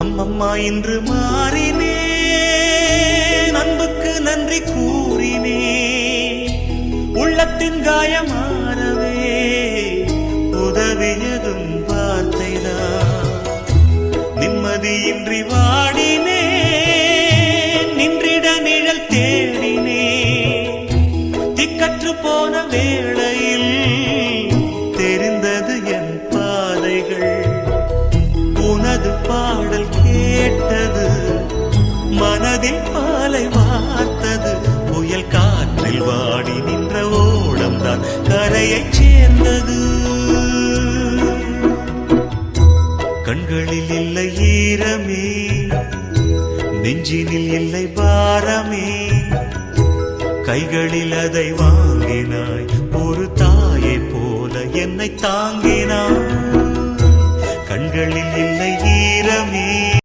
அம்மம்மா இன்று மாறினே அன்புக்கு நன்றி கூறினே உள்ளத்தின் காயமாறவே உதவியதும் வார்த்தைதான் நிம்மதியின்றி வாடினே நின்றிட நிழல் தேடினே திக்கற்று போன வேளையில் மனதில் பாலை வார்த்தது. புயல் காற்றில் வாடி நின்ற ஓடம் தான் கரையைச் சேர்ந்தது. கண்களில் இல்லை ஈரமே நெஞ்சினில் இல்லை பாரமே. கைகளில் அதை வாங்கினாய் ஒரு தாயை போல என்னை தாங்கினாய். கண்களில் இல்லை ஈரமே.